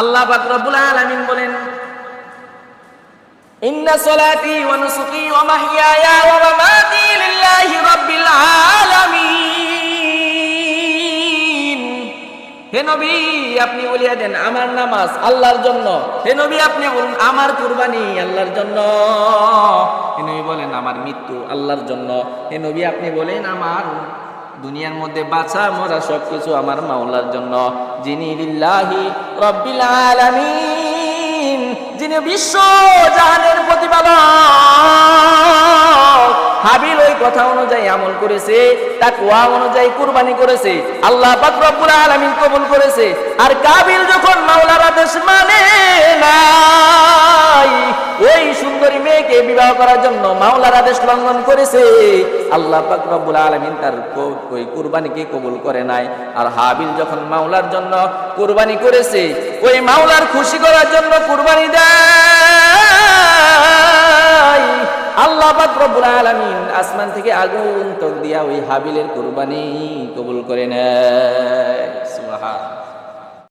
আল্লাহ পাক রব্বুল আলামিন বলেন, ইন্না সলাতি ওয়া নুসুকি ওয়া মাহইয়ায়া ওয়া মামাতি লিল্লাহি রাব্বিল আলামিন। হে নবী, আপনি বলিয়া দেন, আমার নামাজ আল্লাহর জন্য। হে নবী, আপনি বলুন, আমার কুরবানি আল্লাহর জন্য। হে নবী বলেন, আমার মৃত্যু আল্লাহর জন্য। হে নবী, আপনি বলেন, আমার দুনিয়ার মধ্যে বাঁচা মরা সবকিছু আমার মাওলার জন্য। যিনি লিল্লাহি রব্বিল আলামিন, যিনি বিশ্ব জাহানের প্রতিপালক, হাবিল ওই কথা অনুযায়ী আমল করেছে, তাকওয়া অনুযায়ী কুরবানি করেছে, আল্লাহ পাক রব্বুল আলামিন কবুল করেছে। আর কাবিল যখন মাওলার আদেশ মানে ওই সুন্দরী মেয়েকে বিবাহ করার জন্য মাওলার আদেশ লঙ্ঘন করেছে। আল্লাহ পাক রব্বুল আলামিন তার ওই কুরবানিকে কবুল করে নাই। আর হাবিল যখন মাওলার জন্য কুরবানি করেছে, ওই মাওলার খুশি করার জন্য কুরবানি দেয়। আল্লাহ পাক রব্বুল আলামিন আসমান থেকে আগুন তক দিয়া ওই হাবিলের কুরবানি কবুল করে নেয়।